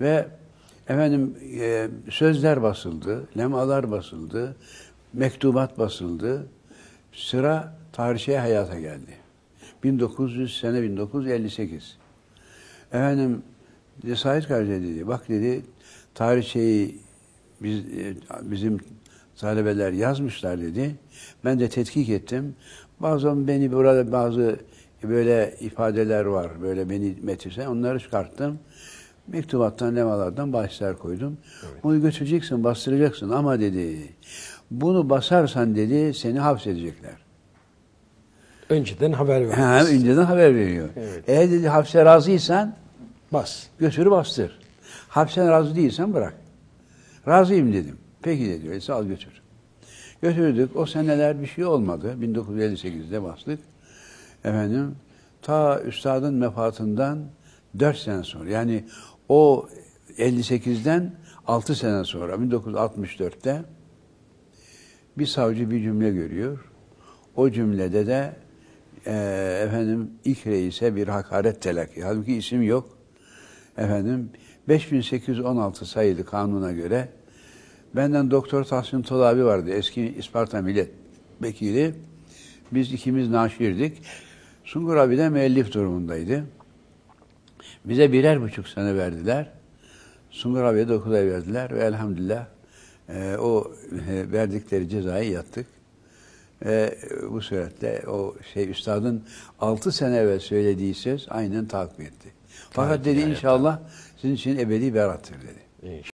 Ve efendim e, sözler basıldı, lemalar basıldı, mektubat basıldı. Sıra tarihe hayata geldi. 1900 sene 1958. Efendim Sait Kardeş dedi, bak dedi tarihçeyi biz, e, bizim talebeler yazmışlar dedi. Ben de tetkik ettim. Bazen beni burada bazı böyle ifadeler var, böyle beni metirse onları çıkarttım. Mektubattan, lemalardan bahisler koydum. Onu götüreceksin, bastıracaksın ama dedi, bunu basarsan dedi, seni hapsedecekler. Önceden haber Ha, vermez. önceden haber veriyor. Evet. Eğer dedi hapse razıysan Bas. götürü bastır. Hapsen razı değilsen bırak. Razıyım dedim. Peki dedi. Öyleyse al götür. Götürdük. O seneler bir şey olmadı. 1958'de bastık. Efendim ta üstadın vefatından 4 sene sonra yani o 58'den 6 sene sonra 1964'te bir savcı bir cümle görüyor. O cümlede de e, efendim ilk reise bir hakaret telakki. Halbuki isim yok. Efendim 5816 sayılı kanuna göre benden Doktor Tahsin Tol abi vardı. Eski İsparta Milletvekili. Biz ikimiz naşirdik. Sungur abi de müellif durumundaydı. Bize birer buçuk sene verdiler. Sungur abiye dokuz ay verdiler ve elhamdülillah e, o e, verdikleri cezayı yattık. E, bu suretle o şey üstadın altı sene evvel söylediği söz aynen takip etti. Fakat dedi inşallah sizin için ebedi berattır dedi. İnşallah.